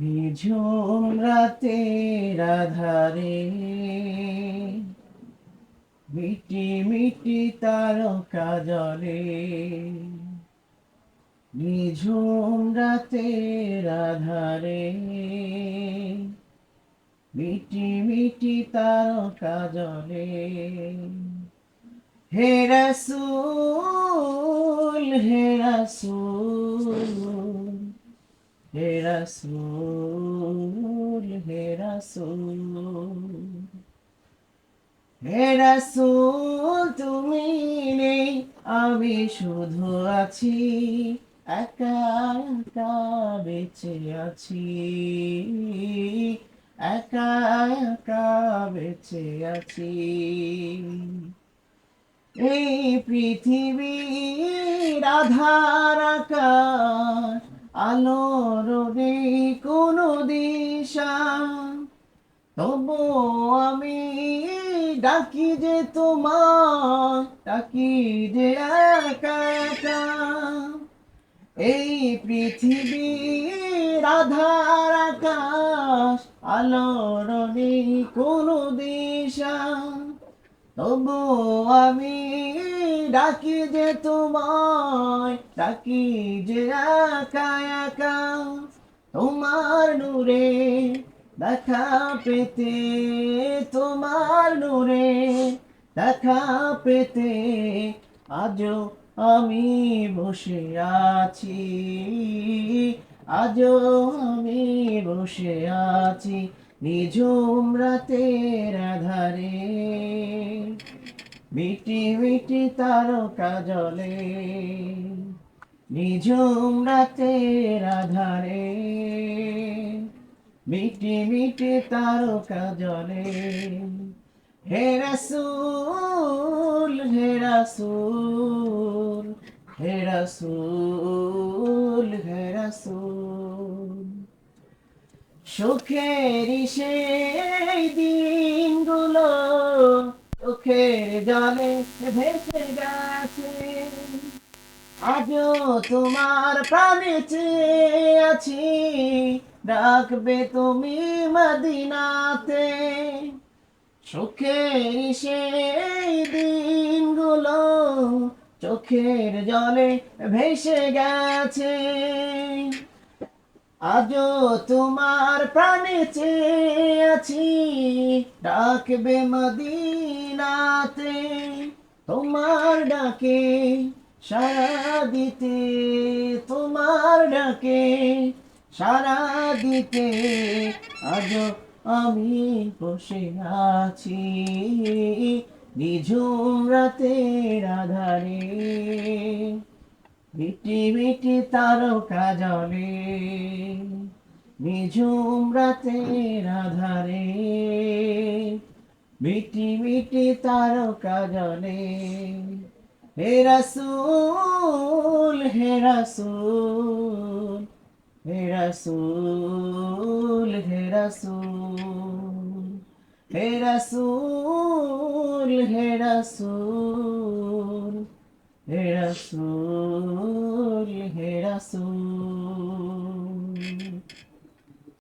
নিঝুম রাতের আধারে। মিটি মিটি তারকা জলে নিঝুম রাতের আধারে। মিটি মিটি তারকা জলে হে রাসূল হে রাসূল। হে রাসূল হে রাসূল হে রাসূল তুমি নেই, আমি শুধু আছি। একা একা বেঁচে আছি। একা একা বেঁচে আছি। এই পৃথিবীর আধার আলোর নেই কোনো দিশা। তবু আমি ডাকি যে তোমার, ডাকি যে একা একা এই পৃথিবীর আধার আকাশ, আলোর নেই কোনো দিশা। তবু আমি ডাকি যে তোমায়, ডাকি যে একা একা। তোমার নূরে দেখা পেতে, তোমার নূরে দেখা পেতে আজও আমি বসে আছি, আজও আমি বসে আছি। নিঝুম রাতের আধারে মিটি মিটি তারকা জলে। নিঝুম রাতের আধারে মিটি মিটি তারকা জলে। হে রাসূল হে রাসূল হে রাসূল হে রাসূল। সুখের সেই দিনগুলো চোখের জলে ভেসে গেছে। আজও তোমার প্রাণে চেয়ে আছি, ডাকবে তুমি মদিনাতে। সুখের সেই দিনগুলো চোখের জলে ভেসে গেছে। আজও তোমার প্রাণে চেয়ে আছি। ডাকবে মদিনাতে, তোমার ডাকে সারা দিতে, তোমার ডাকে সারা দিতে। আজও আমি বসে আছি নিঝুম রাতের আধারে। মিটি মিটি তারকা জলে, নিঝুম রাতের আধারে। মিটি মিটি তারকা জলে, হে রাসূল হে রাসূল হে রাসূল, হে হে হে হে রাসূল হে রাসূল